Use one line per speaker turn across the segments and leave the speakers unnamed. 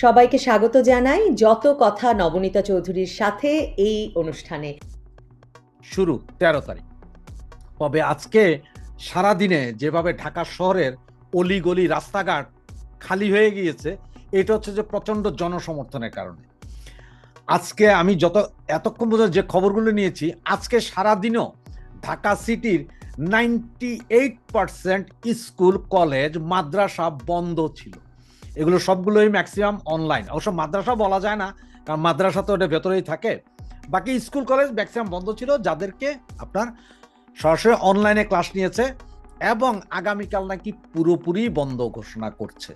সবাইকে স্বাগত জানাই যত কথা নবনীতা চৌধুরীর সাথে এই অনুষ্ঠানে।
শুরু, তেরো তারিখ। তবে আজকে সারাদিনে যেভাবে ঢাকা শহরের অলিগলি রাস্তাঘাট খালি হয়ে গিয়েছে, এটা হচ্ছে যে প্রচণ্ড জনসমর্থনের কারণে। আজকে আমি যত, এতক্ষণ পর্যন্ত যে খবরগুলো নিয়েছি, আজকে সারাদিনও ঢাকা সিটির ninety eight percent school, college, মাদ্রাসা বন্ধ ছিল। এগুলো সবগুলোই ম্যাক্সিমাম অনলাইন অবশ্য মাদ্রাসা বলা যায় না, কারণ মাদ্রাসা তো ওটা ভেতরেই থাকে। বাকি স্কুল কলেজ ম্যাক্সিমাম বন্ধ ছিল, যাদেরকে আপনার সরাসরি অনলাইনে ক্লাস নিয়েছে এবং আগামীকাল নাকি পুরোপুরি বন্ধ ঘোষণা করছে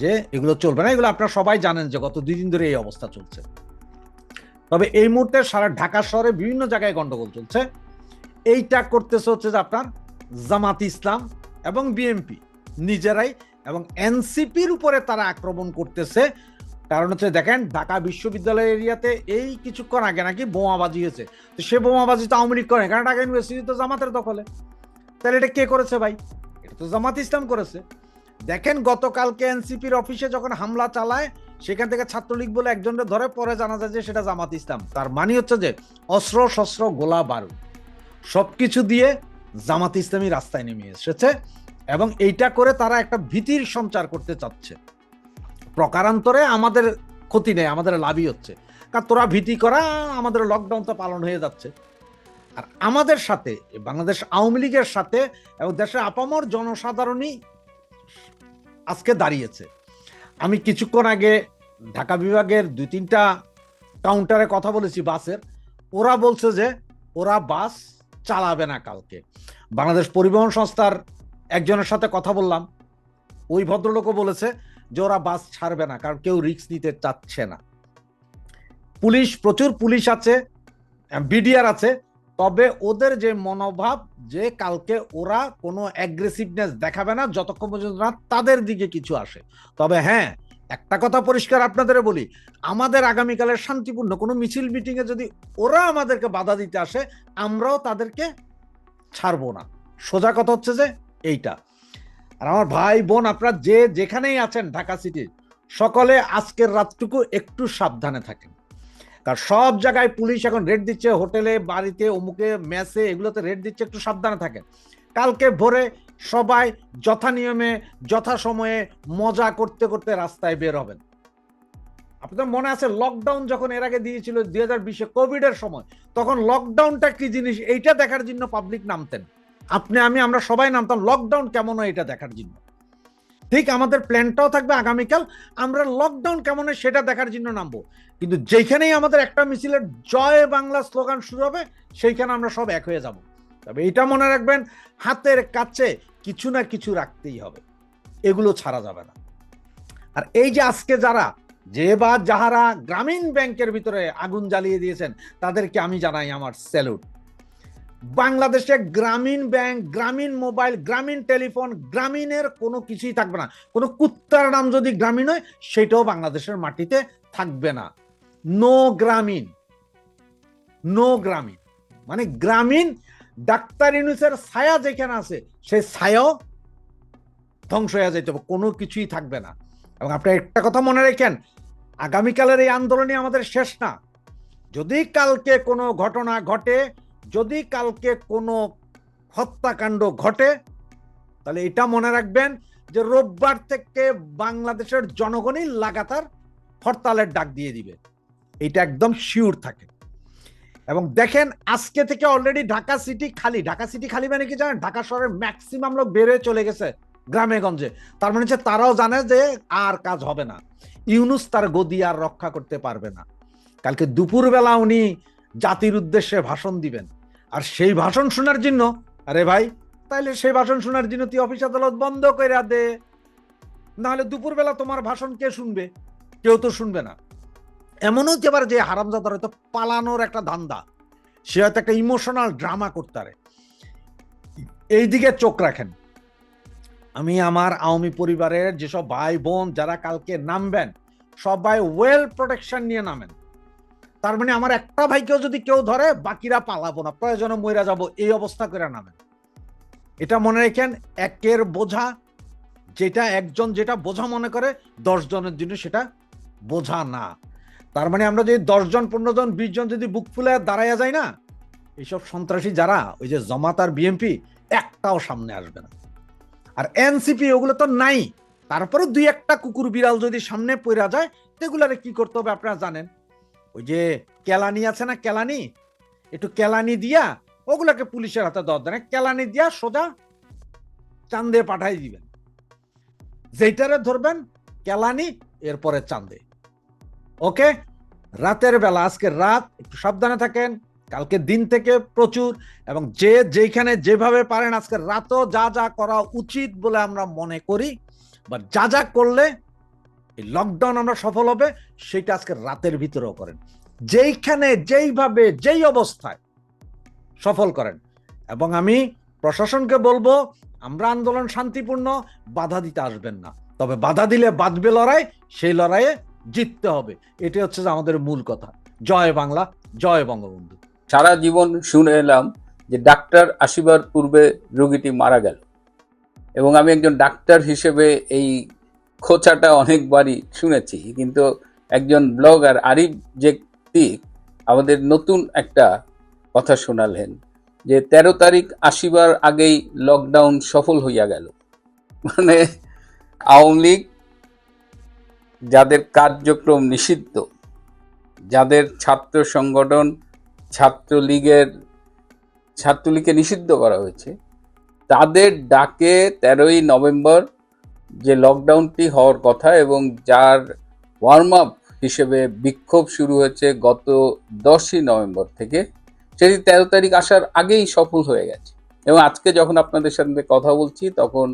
যে এগুলো চলবে না। এগুলো আপনারা সবাই জানেন যে গত দুই দিন ধরে এই অবস্থা চলছে। তবে এই মুহূর্তে সারা ঢাকা শহরে বিভিন্ন জায়গায় গন্ডগোল চলছে। এইটা করতেছে হচ্ছে যে আপনার জামাত ইসলাম এবং বিএনপি। নিজেরাই এবং এনসিপির উপরে তারা আক্রমণ করতেছে। কারণ হচ্ছে দেখেন, ঢাকা বিশ্ববিদ্যালয় এরিয়াতে এই কিছুক্ষণ আগে নাকি বোমাবাজি হয়েছে। তো সে বোমাবাজি তো আওয়ামী লীগ করে। কারণ ঢাকা ইউনিভার্সিটি তো জামাতের দখলে। তাহলে এটা কে করেছে ভাই? এটা তো জামাত ইসলাম করেছে। দেখেন, গতকালকে এনসিপির অফিসে যখন হামলা চালায়, সেখান থেকে ছাত্রলীগ বলে একজনকে ধরে পরে জানা যায় যে সেটা জামাত ইসলাম। তার মানে হচ্ছে যে অস্ত্র, শস্ত্র, গোলা, বারুদ। সবকিছু দিয়ে জামাত ইসলামী রাস্তায় নেমে এসেছে। এবং এইটা করে তারা একটা ভীতির সঞ্চার করতে চাচ্ছে। প্রকারান্তরে আমাদের ক্ষতি নেই, আমাদের লাভই হচ্ছে। কারণ তোরা ভীতি করা, আমাদের লকডাউন তো পালন হয়ে যাচ্ছে। আর আমাদের সাথে, বাংলাদেশ আওয়ামী লীগের সাথে এবং দেশের আপামর জনসাধারণই আজকে দাঁড়িয়েছে। আমি কিছুক্ষণ আগে ঢাকা বিভাগের দুই তিনটা কাউন্টারে কথা বলেছি বাসের। ওরা বলছে যে, ওরা বাস চালাবে না কালকে। বাংলাদেশ পরিবহন সংস্থার একজনের সাথে কথা বললাম, ওই ভদ্রলোকও বলেছে যে ওরা বাস ছাড়বে না, কারণ কেউ রিস্ক নিতে চাচ্ছে না। পুলিশ, প্রচুর পুলিশ আছে, বিডিআর আছে, তবে ওদের যে মনোভাব যে কালকে ওরা কোনো অ্যাগ্রেসিভনেস দেখাবে না, যতক্ষণ পর্যন্ত না তাদের দিকে কিছু আসে। তবে হ্যাঁ একটা কথা পরিষ্কার আপনাদের বলি, আমাদের আগামীকালের শান্তিপূর্ণ কোনো মিছিল মিটিংয়ে যদি ওরা আমাদেরকে বাধা দিতে আসে, আমরাও তাদেরকে ছাড়বো না। সোজা কথা হচ্ছে যে এইটা। আর আমার ভাই বোন আপনার যে যেখানেই আছেন ঢাকা সিটির সকলে আজকের রাতটুকু একটু সাবধানে থাকেন। কারণ সব জায়গায় পুলিশ এখন রেড দিচ্ছে, হোটেলে, বাড়িতে, অমুকে, মেসে এগুলোতে রেড দিচ্ছে, একটু সাবধানে থাকেন। কালকে ভোরে সবাই যথা নিয়মে, যথা সময়ে মজা করতে করতে রাস্তায় বের হবেন। আপনাদের মনে আছে লকডাউন যখন এর আগে দিয়েছিল দুই হাজার বিশে কোভিড এর সময়, তখন লকডাউনটা কি জিনিস? এইটা দেখার জন্য পাবলিক নামতেন। আপনি, আমি, আমরা সবাই নামতাম লকডাউন কেমন হয় এটা দেখার জন্য। ঠিক আমাদের প্ল্যানটাও থাকবে আগামীকাল, আমরা লকডাউন কেমন হয় সেটা দেখার জন্য নামবো। কিন্তু যেখানেই আমাদের একটা মিছিলের জয় বাংলা স্লোগান শুরু হবে, সেইখানে আমরা সব এক হয়ে যাব। তবে এটা মনে রাখবেন, হাতের কাছে কিছু না কিছু রাখতেই হবে। এগুলো ছাড়া যাবে না। আর এই যে আজকে যারা, যে বা যাহারা গ্রামীণ ব্যাংকের ভিতরে আগুন জ্বালিয়ে দিয়েছেন, তাদেরকে আমি জানাই আমার স্যালুট বাংলাদেশে গ্রামীণ ব্যাংক, গ্রামীণ মোবাইল, গ্রামীণ টেলিফোন, গ্রামীণের কোনো কিছুই থাকবে না। কোনো কুত্তার নাম যদি গ্রামীণ হয়, সেটাও বাংলাদেশের মাটিতে থাকবে না। নো গ্রামীণ নো গ্রামীণ মানে গ্রামীণ ডাক্তার ইউনুসের ছায়া যেখানে আছে সেই ছায়াও ধ্বংস হয়ে যেতে হবে, কোনো কিছুই থাকবে না। এবং আপনি একটা কথা মনে রেখেন, আগামীকালের এই আন্দোলনই আমাদের শেষ না। যদি কালকে কোনো ঘটনা ঘটে যদি কালকে কোনো হত্যাকাণ্ড ঘটে, তাহলে এটা মনে রাখবেন যে রোববার থেকে বাংলাদেশের জনগণই লাগাতার হরতালের ডাক দিয়ে দিবে। এটা একদম শিওর থাকে। এবং দেখেন, আজকে থেকে অলরেডি ঢাকা সিটি খালি। ঢাকা সিটি খালি মানে কি জানেন? ঢাকা শহরের ম্যাক্সিমাম লোক হয়ে চলে গেছে গ্রামে গঞ্জে তার মানে হচ্ছে তারাও জানে যে আর কাজ হবে না। ইউনুস তার গদি আর রক্ষা করতে পারবে না। কালকে দুপুরবেলা উনি জাতির উদ্দেশ্যে ভাষণ দিবেন। আর সেই ভাষণ শোনার জন্য, আরে ভাই, তাইলে সেই ভাষণ শোনার জন্য তুই অফিস আদালত বন্ধ করে দে। নাহলে দুপুরবেলা তোমার ভাষণ কে শুনবে? কেউ তো শুনবে না। এমনও হতে পারে যে হারামজাদার হয়তো পালানোর একটা ধান্দা। সে হয়তো একটা ইমোশনাল ড্রামা করতে পারে এই দিকে চোখ রাখেন। আমি আমার আওয়ামী পরিবারের যেসব ভাই বোন যারা কালকে নামবেন, সবাই ওয়েল প্রোটেকশন নিয়ে নামেন। তার মানে আমার একটা ভাইকেও যদি কেউ ধরে, বাকিরা পালাবো না। প্রয়োজনে মইরা যাব, এই অবস্থা করে নামেন। এটা মনে রেখেন, একের বোঝা যেটা একজন যেটা বোঝা মনে করে, দশ জনের জন্য সেটা বোঝা না। তার মানে আমরা যদি দশজন পনেরো জন, বিশ জন যদি বুক ফুলে দাঁড়াইয়া যায় না, এইসব সন্ত্রাসী যারা, ওই যে জমাত আর বিএমপি, একটাও সামনে আসবে না। আর এনসিপি, ওগুলো তো নাই। তারপরে দুই একটা কুকুর বিড়াল যদি সামনে পড়া যায়, সেগুলারে কি করতে হবে আপনারা জানেন? ওই যে কেলানি আছে না কেলানি? একটু কেলানি দিয়া ওগুলাকে পুলিশের হাতে দর দেয় না। কেলানি দিয়া সোজা চান্দে পাঠাই দিবেন। যেইটারে ধরবেন, কেলানি, এরপরে চান্দে। ওকে? রাতের বেলা, আজকে রাত, একটু সাবধানে থাকেন। কালকে দিন থেকে প্রচুর এবং যে যেখানে যেভাবে পারেন, আজকে রাতও যা যা করা উচিত বলে আমরা মনে করি। বা যা যা করলে এই লকডাউন আমরা সফল হবে, সেটা আজকে রাতের ভিতরেও করেন। যেইখানে, যেইভাবে, যেই অবস্থায় সফল করেন। এবং আমি প্রশাসনকে বলব, আমরা আন্দোলন শান্তিপূর্ণ, বাধা দিতে আসবেন না। তবে বাধা দিলে বাঁধবে লড়াই, সেই লড়াইয়ে জিততে হবে। এটি হচ্ছে যে আমাদের মূল কথা। জয় বাংলা, জয় বঙ্গবন্ধু।
সারা জীবন শুনে এলাম যে ডাক্তার আসিবার পূর্বে রোগীটি মারা গেল। এবং আমি একজন ডাক্তার হিসেবে এই খোঁচাটা অনেকবারই শুনেছি, কিন্তু একজন ব্লগার আরিফ জেকতিক আমাদের নতুন একটা কথা শোনালেন, যে তেরো তারিখ আসিবার আগেই লকডাউন সফল হইয়া গেল। মানে আওয়ামী লীগ যাদের কার্যক্রম নিষিদ্ধ, যাদের ছাত্র সংগঠন ছাত্রলীগের, ছাত্রলীগকে নিষিদ্ধ করা হয়েছে, তাদের ডাকে তেরোই নভেম্বর যে লকডাউনটি হওয়ার কথা এবং যার ওয়ার্ম আপ হিসেবে বিক্ষোভ শুরু হয়েছে গত দশই নভেম্বর থেকে, সেটি তেরো তারিখ আসার আগেই সফল হয়ে গেছে। এবং আজকে যখন আপনাদের সাথে কথা বলছি, তখন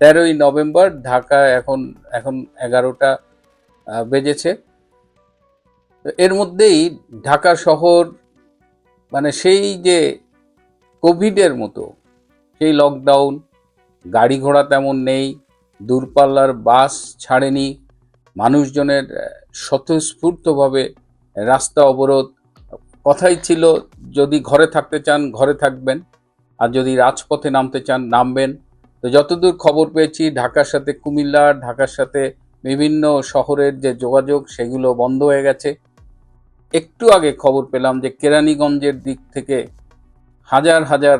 তেরোই নভেম্বর ঢাকা এখন এখন এগারোটা বেজেছে। এর মধ্যেই ঢাকা শহর মানে সেই যে কোভিডের মতো, সেই লকডাউন গাড়ি ঘোড়া তেমন নেই, দূরপাল্লার বাস ছাড়েনি, মানুষজনের স্বতঃস্ফূর্তভাবে রাস্তা অবরোধ। কথাই ছিল, যদি ঘরে থাকতে চান, ঘরে থাকবেন, আর যদি রাজপথে নামতে চান, নামবেন। তো যতদূর খবর পেয়েছি, ঢাকার সাথে কুমিল্লা, ঢাকার সাথে বিভিন্ন শহরের যে যোগাযোগ, সেগুলো বন্ধ হয়ে গেছে। একটু আগে খবর পেলাম যে কেরানীগঞ্জের দিক থেকে হাজার হাজার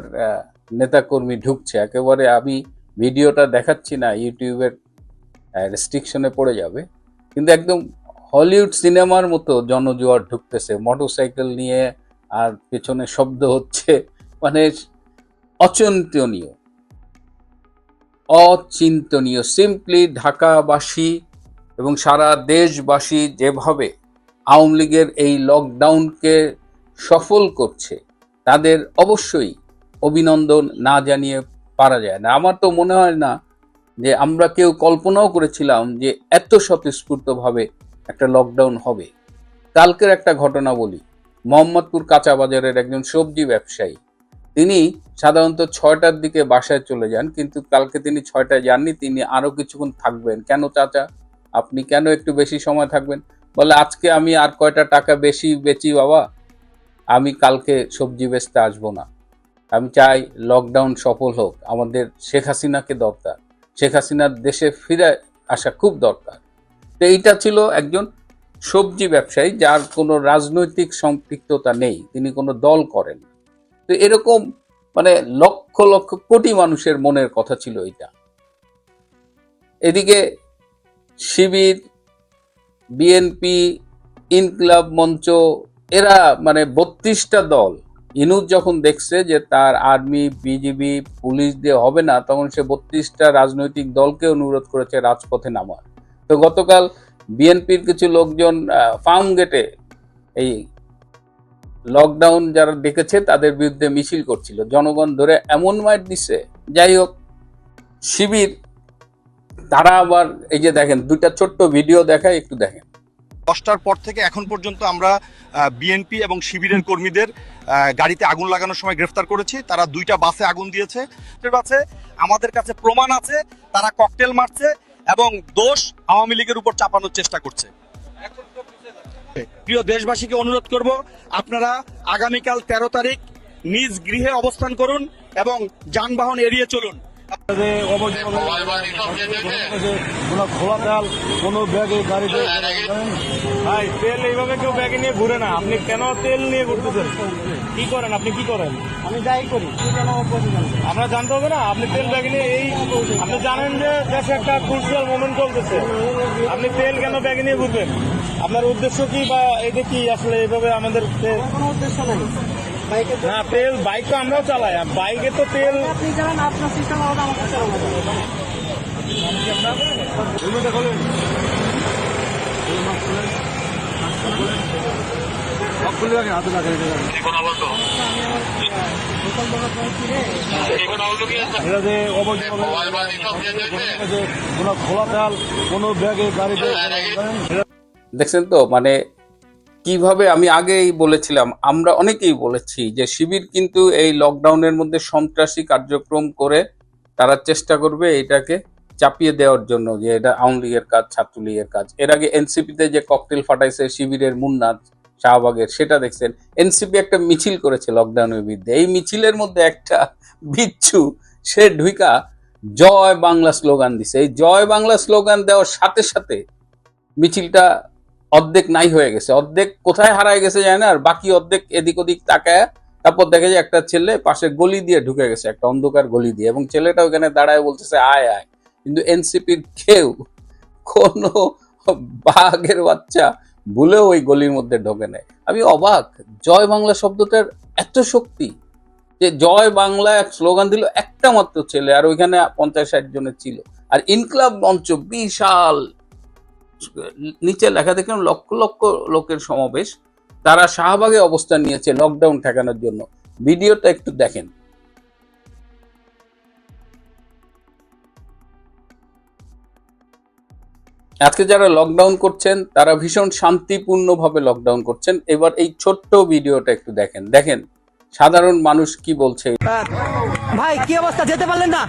নেতাকর্মী ঢুকছে, একেবারে আমি ভিডিওটা দেখাচ্ছি না, ইউটিউবের রেস্ট্রিকশনে পড়ে যাবে। কিন্তু একদম হলিউড সিনেমার মতো জনজোয়ার ঢুকতেছে মোটরসাইকেল নিয়ে আর পেছনে শব্দ হচ্ছে মানে অচিন্তনীয়। অচিন্তনীয় সিম্পলি ঢাকাবাসী এবং সারা দেশবাসী যেভাবে আওয়ামী লীগের এই লকডাউনকে সফল করছে, তাদের অবশ্যই অভিনন্দন না জানিয়ে পারা যায় না। আমার তো মনে হয় না যে আমরা কেউ কল্পনাও করেছিলাম যে এত স্বতঃস্ফূর্তভাবে একটা লকডাউন হবে। কালকের একটা ঘটনা বলি। মোহাম্মদপুর কাঁচা বাজারের একজন সবজি ব্যবসায়ী। তিনি সাধারণত ছয়টার দিকে বাসায় চলে যান, কিন্তু কালকে তিনি ছয়টায় যাননি, তিনি আরও কিছুক্ষণ থাকবেন। কেন চাচা? আপনি কেন একটু বেশি সময় থাকবেন? বলে, আজকে আমি আর কয়টা টাকা বেশি বেচি বাবা? আমি কালকে সবজি বেচতে আসব না। আমি চাই লকডাউন সফল হোক। আমাদের শেখ হাসিনাকে দরকার। শেখ হাসিনার দেশে ফিরে আসা খুব দরকার। তো এইটা ছিল একজন সবজি ব্যবসায়ী যার কোনো রাজনৈতিক সম্পৃক্ততা নেই। তিনি কোনো দল করেন তো এরকম মানে লক্ষ লক্ষ কোটি মানুষের মনের কথা ছিল এটা এদিকে শিবির, বিএনপি, ইনকলাব মঞ্চ, এরা মানে বত্রিশটা দল ইনুজ যখন দেখছে যে তার আর্মি, বিজিবি, পুলিশ দিয়ে হবে না, তখন সে বত্রিশটা রাজনৈতিক দলকে অনুরোধ করেছে রাজপথে নামার। তো গতকাল বিএনপির কিছু লোকজন ফার্ম গেটে এই লকডাউন যারা ডেকেছে, তাদের বিরুদ্ধে মিছিল করছিল। জনগণ ধরে এমন মাইট দিচ্ছে যাই হোক, শিবির, তারা আবার এই যে দেখেন, দুইটা ছোট্ট ভিডিও দেখায়, একটু দেখেন।
দশটার পর থেকে এখন পর্যন্ত আমরা বিএনপি এবং শিবিরের কর্মীদের গাড়িতে আগুন লাগানোর সময় গ্রেফতার করেছি। তারা দুইটা বাসে আগুন দিয়েছে। আছে আমাদের কাছে প্রমাণ আছে, তারা ককটেল মারছে এবং দোষ আওয়ামী লীগের উপর চাপানোর চেষ্টা করছে। প্রিয় দেশবাসীকে অনুরোধ করব, আপনারা আগামীকাল তেরো তারিখ নিজ গৃহে অবস্থান করুন এবং যানবাহন এড়িয়ে চলুন।
কোনো খোলা তেল কোনো ব্যাগে গাড়িতে ভাই তেল এইভাবে কেউ ব্যাগে নিয়ে ঘুরে না। আপনি কেন তেল নিয়ে ঘুরতেছেন? কি করেন? আপনি কি করেন?
আমি যাই করি।
আপনার জানতে হবে না আপনি তেল ব্যাগে নিয়ে এই আপনি জানেন যে দেশে একটা ক্রুশিয়াল মোমেন্ট চলতেছে। আপনি তেল কেন ব্যাগে নিয়ে ঘুরবেন? আপনার উদ্দেশ্য কি বা এটা কি আসলে এইভাবে আমাদের তেল-
উদ্দেশ্য নেই।
না তেল বাইক তো আমরাও চালাই বাইকে তো তেল
আপনি যাবেন আপনার সিস্টেম আলাদা আমাকে চালানো যাবে
হেলমেটটা খোলেন সব খুলে যে কোনো খোলা তেল কোনো ব্যাগে গাড়িতে
দেখছেন তো মানে কীভাবে আমি আগেই বলেছিলাম, আমরা অনেকেই বলেছি যে শিবির কিন্তু এই লকডাউনের মধ্যে সন্ত্রাসী কার্যক্রম করে তারা চেষ্টা করবে এটাকে চাপিয়ে দেওয়ার জন্য যে এটা আওয়ামী লীগের কাজ, ছাত্রলীগের কাজ। এর আগে এনসিপিতে যে ককটেল ফাটাইছে শিবিরের মুন্নাথ শাহবাগের, সেটা দেখছেন। এনসিপি একটা মিছিল করেছে লকডাউনের বিরুদ্ধে। এই মিছিলের মধ্যে একটা বিচ্ছু, সে ঢুইকা জয় বাংলা স্লোগান দিছে। এই জয় বাংলা স্লোগান দেওয়ার সাথে সাথে মিছিলটা অর্ধেক নাই হয়ে গেছে। অর্ধেক কোথায় হারায় গেছে জানে না, আর বাকি অর্ধেক এদিক ওদিক তাকায়, তারপর দেখে যে একটা ছেলে পাশে গলি দিয়ে ঢুকে গেছে, একটা অন্ধকার গলি দিয়ে, এবং ছেলেটা ওখানে দাঁড়ায় বলতেছে, আয় আয়। কিন্তু এনসিপির কেউ কোনো বাঘের বাচ্চা ভুলেও ওই গলির মধ্যে ঢোকে নেয় আমি অবাক, জয় বাংলা শব্দটার এত শক্তি যে জয় বাংলা এক স্লোগান দিল একটা মাত্র ছেলে, আর ওইখানে পঞ্চাশ ষাট জনের ছিল। আর ইনকলাব মঞ্চ বিশাল নিচে লেখা দেখলাম লক্ষ লক্ষ লোকের সমাবেশ। তারা শাহবাগে অবস্থান নিয়েছে লকডাউন ঠেকানোর জন্য। ভিডিওটা একটু দেখেন। আজকে যারা লকডাউন করছেন তারা ভীষণ শান্তিপূর্ণভাবে লকডাউন করছেন। এবার এই ছোট্ট ভিডিওটা একটু দেখেন। দেখেন সাধারণ মানুষ কি বলছে?
ভাই কি অবস্থা? যেতে পারলেন না?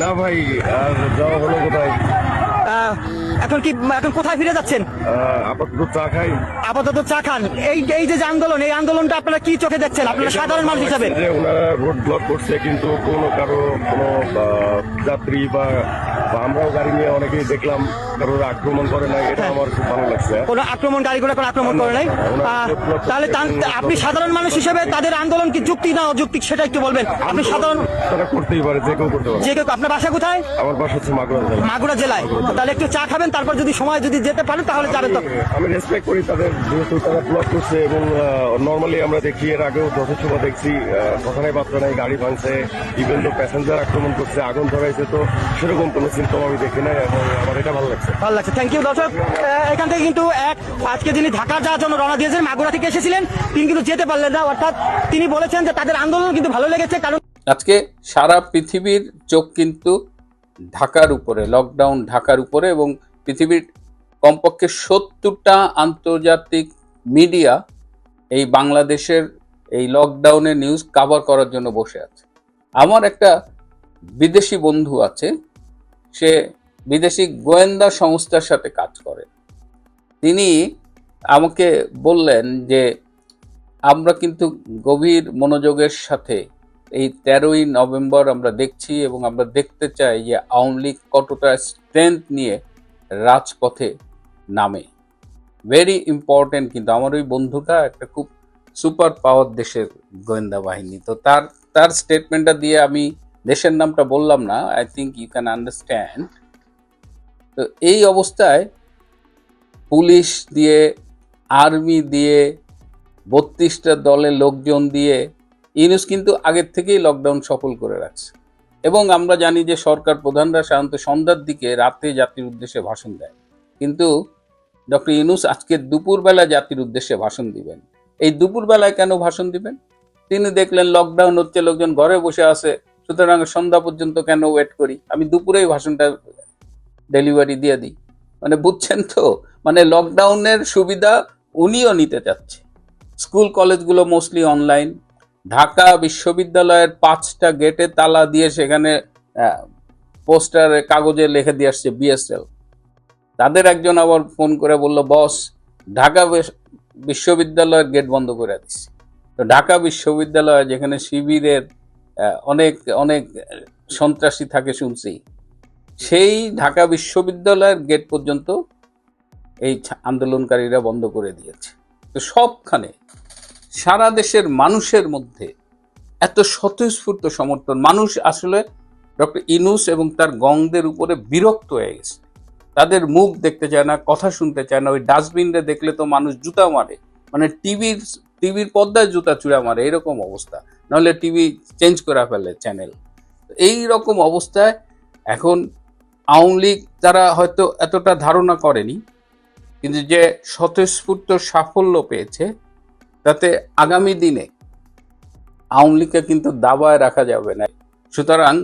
না ভাই আর যাওয়া হলো কোথায়?
এখন কি এখন কোথায় ফিরে যাচ্ছেন?
আপাতত চা খাই।
আপাতত চা খান। এই এই যে আন্দোলন এই আন্দোলনটা আপনারা কি চোখে দেখছেন? আপনারা সাধারণ মানুষ হিসাবে।
যে ওনারা রোড ব্লক করছে কিন্তু কোনো কারও কোনো যাত্রী বা আমরাও গাড়ি নিয়ে অনেকেই দেখলাম কারোর আক্রমণ করে না এটা আমার খুব ভালো লাগছে।
কোনো আক্রমণ গাড়ি করে কোনো আক্রমণ করে নাই? তাহলে আপনি সাধারণ মানুষ হিসেবে তাদের আন্দোলন কি যুক্তি না অযৌক্তিক সেটা একটু বলবেন। আপনি সাধারণ
তারা করতেই পারে যে কেউ করতে পারে।
যে কেউ আপনার বাসা কোথায়?
আমার বাসা হচ্ছে মাগুরা জেলা।
মাগুরা জেলায়। তাহলে একটু চা খাবেন? তারপর যদি সময় যদি যেতে পারেন তাহলে যাবেন তো।
আমি রেসপেক্ট করি তাদের যেহেতু তারা ব্লক করছে এবং নর্মালি আমরা দেখি এর আগেও যথেষ্ট দেখছি আহ, কথায় বার্তা নাই গাড়ি ভাঙছে ইভেন তো প্যাসেঞ্জার আক্রমণ করছে আগুন ধরাইছে তো সেরকম কোনো সিমটম আমি দেখি নাই এবং আমার এটা ভালো লাগছে।
ভালো লাগছে। থ্যাংক ইউ দর্শক। এখান থেকে কিন্তু এক আজকে যিনি ঢাকা যাওয়ার জন্য রওনা দিয়েছেন মাগুরা থেকে এসেছিলেন তিনি কিন্তু যেতে পারলেন না। অর্থাৎ তিনি বলেছেন যে তাদের আন্দোলন কিন্তু ভালো লেগেছে কারণ
আজকে সারা পৃথিবীর চোখ কিন্তু ঢাকার উপরে লকডাউন ঢাকার উপরে এবং পৃথিবীর কমপক্ষে সত্তরটা আন্তর্জাতিক মিডিয়া এই বাংলাদেশের এই লকডাউনের নিউজ কাভার করার জন্য বসে আছে। আমার একটা বিদেশি বন্ধু আছে, সে বিদেশি গোয়েন্দা সংস্থার সাথে কাজ করে। তিনি আমাকে বললেন যে, আমরা কিন্তু গভীর মনোযোগের সাথে এই তেরোই নভেম্বর আমরা দেখছি এবং আমরা দেখতে চাই যে আওয়ামী লীগ কতটা স্ট্রেংথ নিয়ে রাজপথে নামে। ভেরি ইম্পর্টেন্ট কিন্তু আমার ওই বন্ধুটা একটা খুব সুপার পাওয়ার দেশের গোয়েন্দা বাহিনী। তো তার তার স্টেটমেন্টটা দিয়ে আমি দেশের নামটা বললাম না I think you can understand তো এই অবস্থায় পুলিশ দিয়ে আর্মি দিয়ে, বত্রিশটা দলের লোকজন দিয়ে, ইউনুস কিন্তু আগের থেকেই লকডাউন সফল করে রাখছে। এবং আমরা জানি যে সরকার প্রধানরা সাধারণত সন্ধ্যার দিকে রাতে জাতির উদ্দেশ্যে ভাষণ দেয়। কিন্তু ডক্টর ইউনুস আজকে দুপুরবেলা জাতির উদ্দেশ্যে ভাষণ দিবেন। এই দুপুরবেলায় কেন ভাষণ দিবেন? তিনি দেখলেন লকডাউন হচ্ছে, লোকজন ঘরে বসে আছে। সুতরাং সন্ধ্যা পর্যন্ত কেন ওয়েট করি? আমি দুপুরেই ভাষণটা ডেলিভারি দিয়ে দিই। মানে বুঝছেন তো? মানে লকডাউনের সুবিধা উনিও নিতে চাচ্ছে। স্কুল কলেজগুলো মোস্টলি অনলাইন ঢাকা বিশ্ববিদ্যালয়ের পাঁচটা গেটে তালা দিয়ে সেখানে পোস্টারে, কাগজে লিখে দিয়ে আসছে বিএসএল। তাদের একজন আবার ফোন করে বলল, বস, ঢাকা বিশ্ববিদ্যালয়ের গেট বন্ধ করে দিচ্ছে তো ঢাকা বিশ্ববিদ্যালয়, যেখানে শিবিরের অনেক অনেক সন্ত্রাসী থাকে শুনছি, সেই ঢাকা বিশ্ববিদ্যালয়ের গেট পর্যন্ত এই আন্দোলনকারীরা বন্ধ করে দিয়েছে। তো সবখানে সারা দেশের মানুষের মধ্যে এত স্বতঃস্ফূর্ত সমর্থন। মানুষ আসলে ডক্টর ইনুস এবং তার গংদের উপরে বিরক্ত হয়ে গেছে। তাদের মুখ দেখতে চায় না, কথা শুনতে চায় না। ওই ডাস্টবিনটা দেখলে তো মানুষ জুতা মারে। মানে টিভির টিভির পর্দায় জুতা চূড়া মারে, এরকম অবস্থা। নাহলে টিভি চেঞ্জ করে ফেলে চ্যানেল। এই রকম অবস্থায় এখন আওয়ামী লীগ তারা হয়তো এতটা ধারণা করেনি, কিন্তু যে স্বতঃস্ফূর্ত সাফল্য পেয়েছে তাতে আগামী দিনে আওয়ামী লীগকে কিন্তু দাবায় রাখা যাবে না। সুতরাং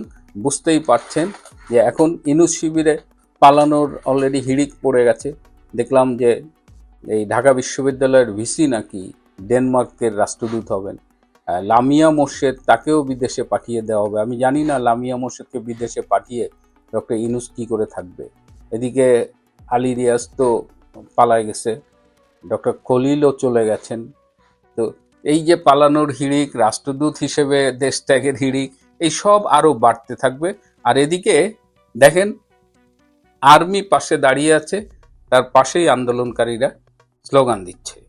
বুঝতেই পারছেন যে এখন ইনুস শিবিরে পালানোর অলরেডি হিড়িক পড়ে গেছে। দেখলাম যে এই ঢাকা বিশ্ববিদ্যালয়ের ভিসি নাকি ডেনমার্কের রাষ্ট্রদূত হবেন। লামিয়া মোর্শেদ তাকেও বিদেশে পাঠিয়ে দেওয়া হবে। আমি জানি না লামিয়া মোর্শেদকে বিদেশে পাঠিয়ে ডক্টর ইনুস কি করে থাকবে। এদিকে আলী রিয়াজ তো পালায় গেছে। ডক্টর খলিলও চলে গেছেন। তো এই যে পালানোর হিড়িক, রাষ্ট্রদূত হিসেবে দেশ ত্যাগের হিড়িক, এই সব আরও বাড়তে থাকবে। আর এদিকে দেখেন, আর্মি পাশে দাঁড়িয়ে আছে, তার পাশেই আন্দোলনকারীরা স্লোগান দিচ্ছে।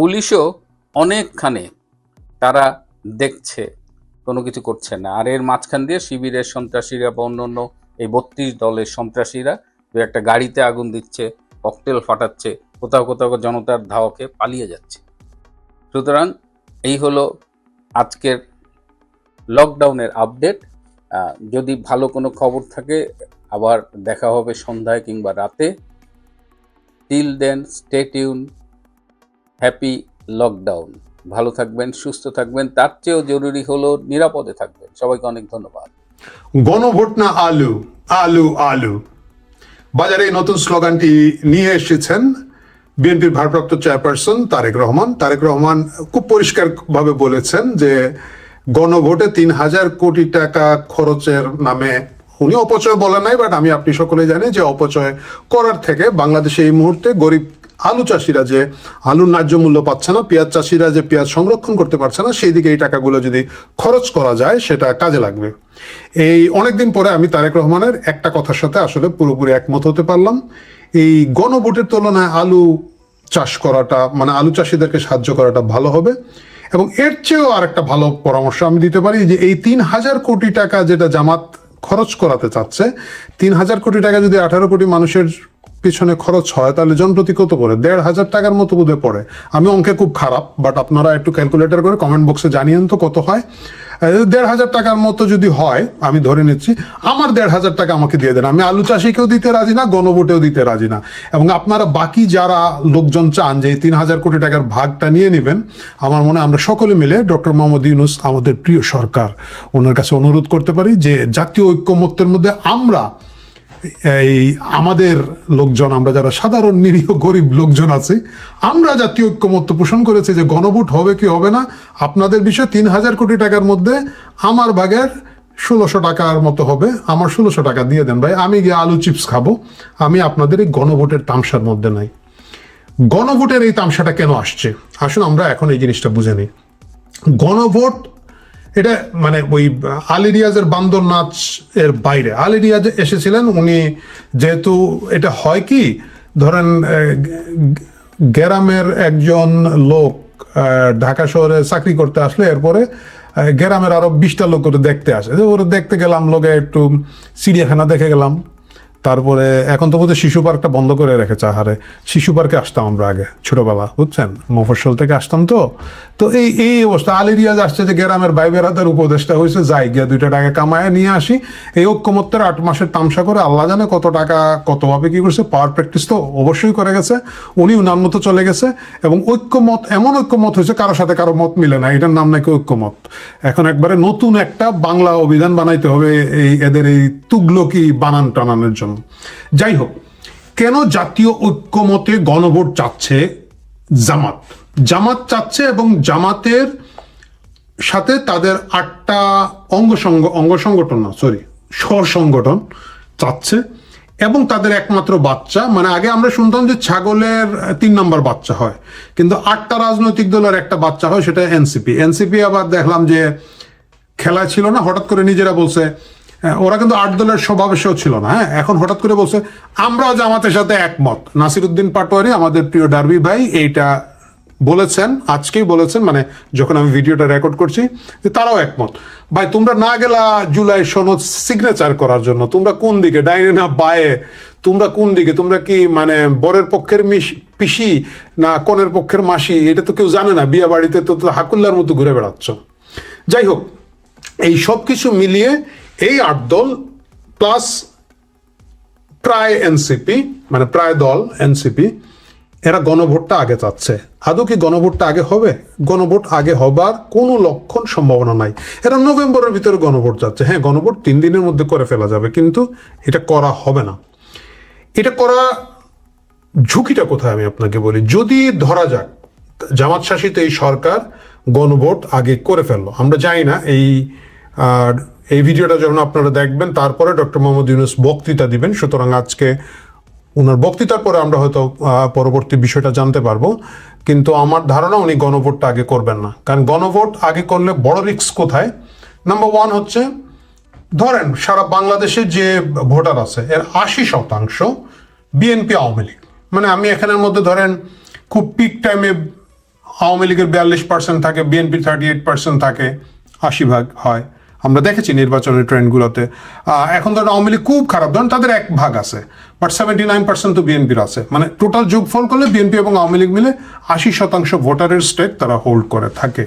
পুলিশও অনেকখানে তারা দেখছে, কোনো কিছু করছে না। আর এর মাঝখান দিয়ে শিবিরের সন্ত্রাসীরা বা অন্য এই বত্রিশ দলের সন্ত্রাসীরা দু একটা গাড়িতে আগুন দিচ্ছে, ককটেল ফাটাচ্ছে, কোথাও কোথাও জনতার ধাওয়াকে পালিয়ে যাচ্ছে। সুতরাং এই হলো আজকের লকডাউনের আপডেট যদি ভালো কোনো খবর থাকে, আবার দেখা হবে সন্ধ্যায় কিংবা রাতে। Till then stay tuned happy lockdown. ভালো থাকবেন, সুস্থ থাকবেন, তার চেয়েও জরুরি হলো নিরাপদে থাকবেন। সবাইকে অনেক ধন্যবাদ।
গণভোট না আলু? আলু আলু। বাজারে এই নতুন স্লোগানটি নিয়ে এসেছেন বিএনপির ভারপ্রাপ্ত চেয়ারপারসন তারেক রহমান। তারেক রহমান খুব পরিষ্কার ভাবে বলেছেন যে গণভোটে তিন হাজার কোটি টাকা খরচের নামে উনি অপচয় বলেন নাই, বাট আমি আপনি সকলে জানি যে অপচয় করার থেকে বাংলাদেশে এই মুহূর্তে গরিব আলু চাষিরা যে আলুর ন্যায্য মূল্য পাচ্ছে না, পেঁয়াজ চাষিরা যে পেঁয়াজ সংরক্ষণ করতে পারছে না, সেই দিকে এই টাকাগুলো যদি খরচ করা যায়, সেটা কাজে লাগবে। এই অনেকদিন পরে আমি তারেক রহমানের একটা কথার সাথে আসলে পুরোপুরি একমত হতে পারলাম। এই গণভোটের তুলনায় আলু চাষ করাটা মানে আলু চাষিদেরকে সাহায্য করাটা ভালো হবে। এবং এর চেয়েও আরেকটা ভালো পরামর্শ আমি দিতে পারি যে এই তিন হাজার কোটি টাকা যেটা জামাত খরচ করাতে চাচ্ছে, তিন হাজার কোটি টাকা যদি আঠারো কোটি মানুষের পিছনে খরচ হয়, তাহলে জনপ্রতি কত পড়ে? দেড় হাজার টাকার মতো বোধে পড়ে। আমি অঙ্কে খুব খারাপ বাট আপনারা একটু ক্যালকুলেটর করে কমেন্ট বক্সে জানিয়েন তো কত হয়। দেড় হাজার টাকার মতো যদি হয়, আমি ধরে নিচ্ছি, আমার দেড় হাজার টাকা আমাকে দিয়ে দেন। আমি আলু চাষিকেও দিতে রাজি না, গণভোটেও দিতে রাজি না। এবং আপনারা বাকি যারা লোকজন চান যে তিন হাজার কোটি টাকার ভাগটা নিয়ে নেবেন, আমার মনে আমরা সকলে মিলে ডক্টর মোহাম্মদ ইউনুস, আমাদের প্রিয় সরকার, ওনার কাছে অনুরোধ করতে পারি যে জাতীয় ঐক্যমত্যের মধ্যে আমরা এই আমাদের লোকজন, আমরা যারা সাধারণ, নিরীহ, গরিব লোকজন আছি, আমরা জাতীয় ঐক্যমত্য পোষণ করেছি যে গণভোট হবে কি হবে না, আপনাদের বিষয়ে তিন হাজার কোটি টাকার মধ্যে আমার ভাগের ষোলোশো টাকার মতো হবে। আমার ষোলোশো টাকা দিয়ে দেন ভাই, আমি গিয়ে আলু চিপস খাব। আমি আপনাদের এই গণভোটের তামসার মধ্যে নাই। গণভোটের এই তামসাটা কেন আসছে? আসুন আমরা এখন এই জিনিসটা বুঝে নিই। গণভোট এটা মানে ওই আলী রিয়াজের বান্দর নাচ এর বাইরে। আলী রিয়াজ এসেছিলেন, উনি যেহেতু এটা হয় কি, ধরেন গ্রামের একজন লোক ঢাকা শহরে চাকরি করতে আসলে এরপরে গ্রামের আরও বিশটা লোক দেখতে আসে। ওরা দেখতে গেলাম, লোকে একটু চিড়িয়াখানা দেখে গেলাম। তারপরে এখন তো বোধহয় শিশু পার্কটা বন্ধ করে রেখেছে আহারে। শিশু পার্কে আসতাম আমরা আগে, ছোটবেলা, বুঝছেন? মফস্বল থেকে আসতাম তো। তো এই এই অবস্থা, আলী রিয়াজ আসছে যে গ্রামের ভাই বেড়াতের উপদেশটা হয়েছে, যাই গিয়া দুইটা টাকা কামায় নিয়ে আসি। এই ঐক্যমত্যের আট মাসের তামসা করে আল্লাহ জানে কত টাকা কতভাবে কি করছে, পাওয়ার প্র্যাকটিস তো অবশ্যই করে গেছে। উনি উনার মতো চলে গেছে এবং ঐক্যমত, এমন ঐক্যমত হয়েছে কারোর সাথে কারও মত মিলে না, এটার নাম নাকি ঐক্যমত। এখন একবারে নতুন একটা বাংলা অভিধান বানাইতে হবে এই, এদের এই তুগলকি বানান টানানোর জন্য। যাই হোক কেন জাতীয় ঐক্যমতে গণভোট চাচ্ছে জামাত? জামাত চাচ্ছে এবং জামাতের সাথে তাদের আটটা অঙ্গ অঙ্গ সংগঠন না সরি সংগঠন চাচ্ছে এবং তাদের একমাত্র বাচ্চা। মানে আগে আমরা শুনতাম যে ছাগলের তিন নম্বর বাচ্চা হয়, কিন্তু আটটা রাজনৈতিক দলের একটা বাচ্চা হয়, সেটা এনসিপি। এনসিপি আবার দেখলাম যে খেলা ছিল না, হঠাৎ করে নিজেরা বলছে ওরা কিন্তু আট দলের সমাবেশেও ছিল না হ্যাঁ। এখন হঠাৎ করে বলছে, আমরাও জামাতের সাথে একমত। নাসিরুদ্দিন পাটোয়ারি, আমাদের প্রিয় ডার্বি ভাই, এইটা বলেছেন, আজকেই বলেছেন মানে যখন আমি ভিডিওটা রেকর্ড করছি, যে তারাও একমত। ভাই, তোমরা না গেলা জুলাই সনদ সিগনেচার করার জন্য, তোমরা কোন দিকে? ডাইনে না বায়ে? তোমরা কোন দিকে? তোমরা কি মানে বরের পক্ষের পিসি না কনের পক্ষের মাসি? এটা তো কেউ জানে না বিয়ে বাড়িতে তো তো হাকুল্লার মতো ঘুরে বেড়াচ্ছ। যাই হোক, এই সব কিছু মিলিয়ে এই আট দল প্লাস প্রায় এনসিপি মানে প্রায় দল এনসিপি এরা গণভোটটা আগে চাচ্ছে। আদৌ কি গণভোটটা আগে হবে? গণভোট আগে হবার কোনো লক্ষণ সম্ভাবনা নাই। এরা নভেম্বরের ভিতরে গণভোট যাচ্ছে। হ্যাঁ গণভোট তিন দিনের মধ্যে করে ফেলা যাবে, কিন্তু এটা করা হবে না। এটা করা ঝুঁকিটা কোথায় আমি আপনাকে বলি? যদি ধরা যাক, জামাত শাসিত এই সরকার গণভোট আগে করে ফেলল। আমরা জানি না এই আর এই ভিডিওটা যখন আপনারা দেখবেন, তারপরে ডক্টর মোহাম্মদ ইউনুস বক্তৃতা দিবেন। সুতরাং আজকে ওনার বক্তৃতার পরে আমরা হয়তো পরবর্তী বিষয়টা জানতে পারব। কিন্তু আমার ধারণা উনি গণভোটটা আগে করবেন না। কারণ গণভোট আগে করলে বড় রিস্ক কোথায়? নাম্বার ওয়ান হচ্ছে, ধরেন সারা বাংলাদেশে যে ভোটার আছে, এর আশি শতাংশ বিএনপি আওয়ামী লীগ। মানে আমি এখানের মধ্যে ধরেন, খুব পিক টাইমে আওয়ামী লীগের বিয়াল্লিশ পার্সেন্ট থাকে, বিএনপি থার্টি এইট পার্সেন্ট থাকে, আশি ভাগ হয়। আমরা দেখেছি নির্বাচনের ট্রেন্ডগুলোতে এখন ধরেন আওয়ামী লীগ খুব খারাপ। ধরেন তাদের এক ভাগ আছে বাট সেভেন্টি নাইন পার্সেন্ট তো বিএনপির আছে। মানে টোটাল যোগফল করলে বিএনপি এবং আওয়ামী লীগ মিলে আশি শতাংশ ভোটারের স্টেক তারা হোল্ড করে, থাকে।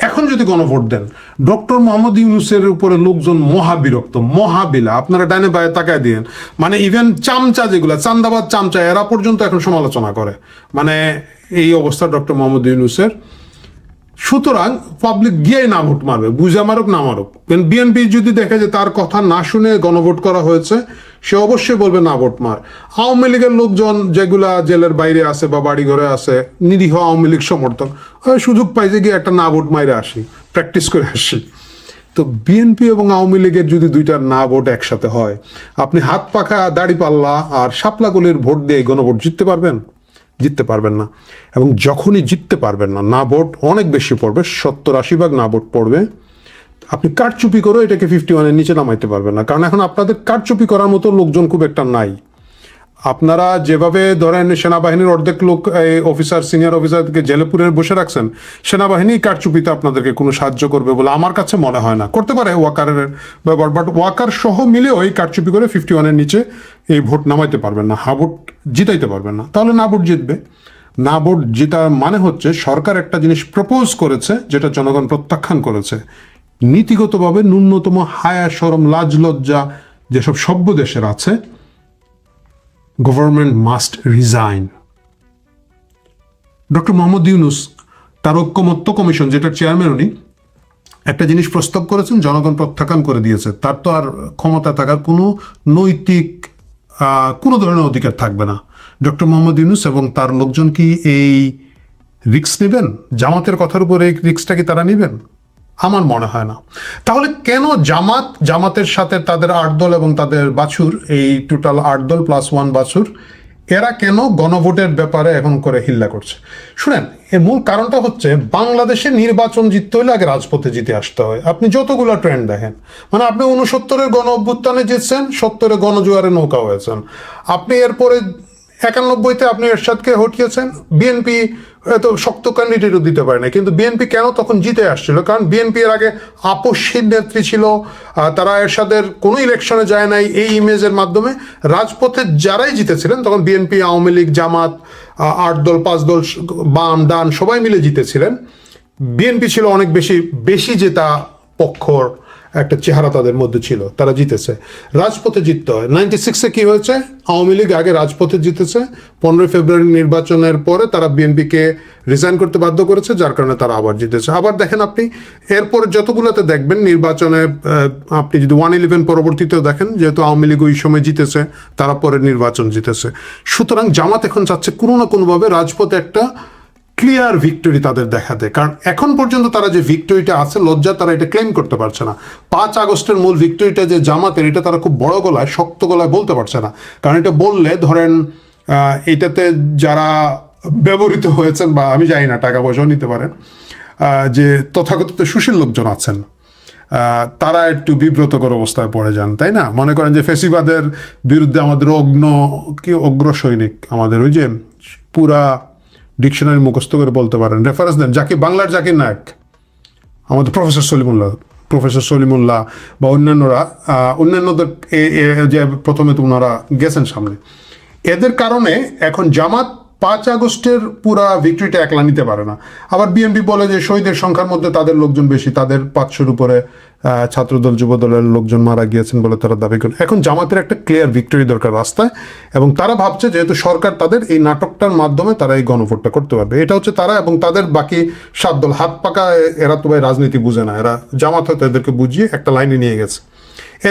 এখন যদি গণভোট দেন, ডক্টর মোহাম্মদ ইউনুসের উপরে লোকজন মহাবিরক্ত মহাবিলা আপনারা ডাইনে বায়ে তাকায় দিয়েন। মানে ইভেন চামচা যেগুলো, চান্দাবাদ চামচা, এরা পর্যন্ত এখন সমালোচনা করে। মানে এই অবস্থা ডক্টর মোহাম্মদ ইউনুসের। সুতরাং পাবলিক গিয়ে না ভোট মারবে, বুঝে মারুক, না মারুক। বিএনপি যদি দেখে যে তার কথা না শুনে গণভোট করা হয়েছে, সে অবশ্যই বলবে, না, ভোট মার। আওয়ামী লীগের লোকজন যেগুলা জেলের বাইরে আছে বা বাড়ি ঘরে আছে, নিরীহ আওয়ামী লীগ সমর্থক সুযোগ পাইছে গিয়ে একটা না ভোট মাইরে আসি প্র্যাকটিস করে আসি। তো বিএনপি এবং আওয়ামী লীগের যদি দুইটা না ভোট একসাথে হয়, আপনি হাত পাখা, দাড়ি পাল্লা আর শাপলাগুলির ভোট দিয়ে গণভোট জিততে পারবেন? জিততে পারবেন না। এবং যখনই জিততে পারবেন না না ভোট অনেক বেশি পড়বে, সত্তর আশি ভাগ না ভোট পড়বে। আপনি কারচুপি করেও এটাকে ফিফটি ওয়ানের নিচে নামাইতে পারবেন না। কারণ এখন আপনাদের কারচুপি করার মতো লোকজন খুব একটা নাই। আপনারা যেভাবে ধরেন সেনাবাহিনীর অর্ধেক লোক অফিসার সিনিয়র অফিসারকে জেলে পুরে বসে রাখছেন, সেনাবাহিনী কারচুপিতে আপনাদেরকে কোনো সাহায্য করবে বলে আমার কাছে মনে হয় না। করতে পারে ওয়াকারের ব্যাপার বাট ওয়াকার সহ মিলে ওই কারচুপি করে ফিফটি ওয়ানের নিচে এই ভোট নামাইতে পারবেন না। হা ভোট জিতাইতে পারবেন না। তাহলে না ভোট জিতবে। না ভোট জেতার মানে হচ্ছে সরকার একটা জিনিস প্রপোজ করেছে, যেটা জনগণ প্রত্যাখ্যান করেছে। নীতিগতভাবে ন্যূনতম হায়া, সরম, লাজ, লজ্জা যেসব সভ্য দেশের আছে government must resign doctor Muhammad Yunus, তার ঐক্যমত্য কমিশন, যেটার চেয়ারম্যান উনি, একটা জিনিস প্রস্তাব করেছেন, জনগণ প্রত্যাখ্যান করে দিয়েছে। তার তো আর ক্ষমতা থাকার কোনো নৈতিক কোনো ধরনের অধিকার থাকবে না। ডক্টর মোহাম্মদ ইউনুস এবং তার লোকজন কি এই রিক্স নেবেন? জামাতের কথার উপর এই রিক্সটা কি তারা নেবেন? আমার মনে হয় না। তাহলে কেন জামাত, জামাতের সাথে তাদের আট দল এবং তাদের বাছুর, এই টোটাল আট দল প্লাস ওয়ান বাছুর এরা কেন গণভোটের ব্যাপারে এখন করে হিল্লা করছে? শুনেন, এর মূল কারণটা হচ্ছে বাংলাদেশে নির্বাচন জিততে হলে আগে রাজপথে জিতে আসতে হয়। আপনি যতগুলো ট্রেন্ড দেখেন মানে আপনি উনসত্তরের গণ অভ্যুত্থানে জিতছেন সত্তরে গণজোয়ারে নৌকা হয়েছেন। আপনি এরপরে একানব্বইতে আপনি এরশাদকে হটিয়েছেন বিএনপি এত শক্ত ক্যান্ডিডেটও দিতে পারে না কিন্তু বিএনপি কেন তখন জিতে আসছিল? কারণ বিএনপি এর আগে আপসীর নেত্রী ছিল তারা এরশাদের কোনো ইলেকশনে যায় নাই এই ইমেজের মাধ্যমে। রাজপথে যারাই জিতেছিলেন, তখন বিএনপি আওয়ামী লীগ, জামাত আট দল, পাঁচ দল, বাম, ডান, সবাই মিলে জিতেছিলেন। বিএনপি ছিল অনেক বেশি বেশি জেতা পক্ষর একটা চেহারা তাদের মধ্যে ছিল, তারা জিতেছে। রাজপথে জিততে হয়। নাইনটি সিক্সে কি হয়েছে? আওয়ামী লীগ আগে রাজপথে জিতেছে। পনেরোই ফেব্রুয়ারি নির্বাচনের পরে তারা বিএনপিকে রিজাইন করতে বাধ্য করেছে, যার কারণে তারা আবার জিতেছে। আবার দেখেন আপনি, এরপরে যতগুলোতে দেখবেন নির্বাচনে আপনি যদি ওয়ান ইলেভেন পরবর্তীতেও দেখেন, যেহেতু আওয়ামী লীগ ওই সময় জিতেছে, তারা পরে নির্বাচন জিতেছে। সুতরাং জামাত এখন চাচ্ছে কোনো না কোনোভাবে রাজপথে একটা ক্লিয়ার ভিক্টরি তাদের দেখাতে কারণ এখন পর্যন্ত তারা যে ভিক্টরিটা আছে লজ্জা তারা এটা ক্লেম করতে পারছে না। পাঁচ আগস্টের মূল ভিক্টরিটা যে জামাতের, এটা তারা খুব বড় গলায়, শক্ত গলায় বলতে পারছে না। কারণ এটা বললে ধরেন এটাতে যারা ব্যবহৃত হয়েছেন বা আমি জানি না, টাকা পয়সাও নিতে পারেন যে তথাকথিত সুশীল লোকজন আছেন তারা একটু বিব্রতকর অবস্থায় পড়ে যান, তাই না? মনে করেন যে ফেসিবাদের বিরুদ্ধে আমাদের অগ্ন, কি অগ্র সৈনিক আমাদের ওই যে পুরা ডিকশনারি মুখস্থ করে বলতে পারেন। রেফারেন্স দেন জাকির বাংলার জাকির নায়ক। আমাদের প্রফেসর সলিমুল্লাহ প্রফেসর সলিমুল্লাহ বা অন্যান্যরা অন্যান্যদের যে প্রথমে তো ওনারা গেছেন সামনে। এদের কারণে এখন জামাত পাঁচ আগস্টের পুরা ভিক্টরিটা একলা নিতে পারে না। আবার বিএনপি বলে যে শহীদের সংখ্যার মধ্যে তাদের লোকজন বেশি, তাদের পাঁচশোর উপরে ছাত্রদল, যুবদলের লোকজন মারা গিয়েছেন বলে তারা দাবি করেন এখন জামাতের একটা ক্লিয়ার ভিক্টরি দরকার রাস্তায়, এবং তারা ভাবছে যেহেতু সরকার তাদের এই নাটকটার মাধ্যমে তারা এই গণভোটটা করতে পারবে। এটা হচ্ছে তারা এবং তাদের বাকি সাত দল। হাত পাকা এরা তো ভাই রাজনীতি বুঝে না। এরা জামাত হয়তো এদেরকে বুঝিয়ে একটা লাইনে নিয়ে গেছে।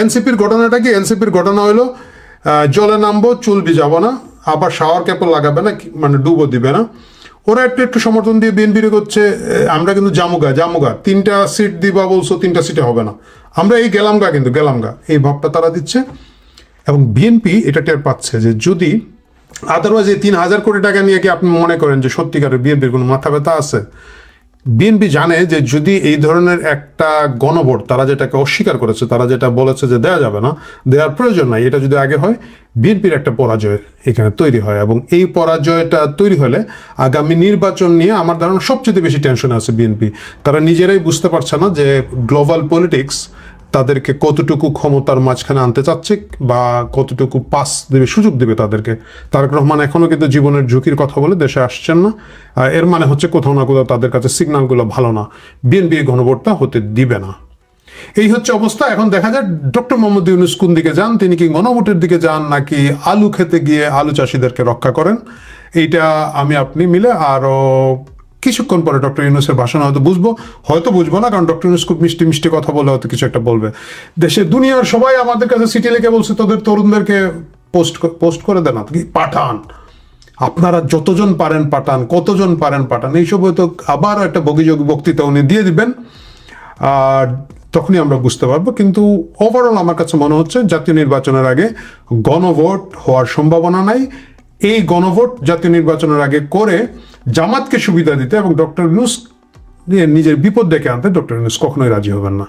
এনসিপির ঘটনাটা কি? এনসিপির ঘটনা হলো জলে নামবো, চুল ভিজাবো না। আবার শাওয়ার ক্যাপও লাগাবে না মানে ডুবো দিবে না। ওরা একটু একটু সমর্থন দিয়ে বিএনপির করছে আমরা কিন্তু জামুগা জামুগা। তিনটা সিট দিবা বলছো, তিনটা সিটে হবে না। আমরা এই গেলাম গেলামগা কিন্তু গেলাম গা এই ভাবটা তারা দিচ্ছে। এবং বিএনপি এটা টের পাচ্ছে যে যদি আদারওয়াইজ এই তিন হাজার কোটি টাকা নিয়ে কি আপনি মনে করেন যে সত্যিকারের বিএনপির কোনো মাথা ব্যথা আছে? বিএনপি জানে যে যদি এই ধরনের একটা গণভোট তারা যেটাকে অস্বীকার করেছে, তারা যেটা বলেছে যে দেওয়া যাবে না, দেওয়ার প্রয়োজন নাই। এটা যদি আগে হয়, বিএনপির একটা পরাজয় এখানে তৈরি হয় এবং এই পরাজয়টা তৈরি হলে আগামী নির্বাচন নিয়ে আমার ধারণা সবচেয়ে বেশি টেনশন আছে বিএনপি। তারা নিজেরাই বুঝতে পারছে না যে গ্লোবাল পলিটিক্স তাদেরকে কতটুকু ক্ষমতার মাঝখানে আনতে চাচ্ছে বা কতটুকু পাস দেবে, সুযোগ দেবে তাদেরকে? তারেক রহমান এখনও কিন্তু জীবনের ঝুঁকির কথা বলে দেশে আসছেন না। এর মানে হচ্ছে কোথাও না কোথাও তাদের কাছে সিগন্যালগুলো ভালো না। বিএনপি গণভোটটা হতে দিবে না। এই হচ্ছে অবস্থা। এখন দেখা যায় ডক্টর মোহাম্মদ ইউনুস কোন দিকে যান, তিনি কি গণভোটের দিকে যান নাকি আলু খেতে গিয়ে আলু চাষিদেরকে রক্ষা করেন? এইটা আমি, আপনি মিলে আরও কিছুক্ষণ পরে ডক্টর ইউনুসের ভাষণ হয়তো বুঝব হয়তো বুঝব না, কারণ ডক্টর ইউনুস খুব মিষ্টি মিষ্টি কথা বলে হয়তো কিছু একটা বলবে। দেশে দুনিয়ার সবাই আমাদের কাছে সিটি লিখে বলছে, তোদের তরুণদেরকে পোস্ট পোস্ট করে দেন কি পাঠান। আপনারা যতজন পারেন পাঠান, কতজন পারেন পাঠান, এইসব হয়তো আবার একটা বগিযোগী বক্তৃতা উনি দিয়ে দিবেন। আর তখনই আমরা বুঝতে পারব, কিন্তু ওভারঅল আমার কাছে মনে হচ্ছে জাতীয় নির্বাচনের আগে গণভোট হওয়ার সম্ভাবনা নাই। এই গণভোট জাতীয় নির্বাচনের আগে করে জামাতকে সুবিধা দিতে এবং ডক্টর ইউনুস নিজের বিপদ ডেকে আনতে ডক্টর ইউনুস কখনোই রাজি হবেন না।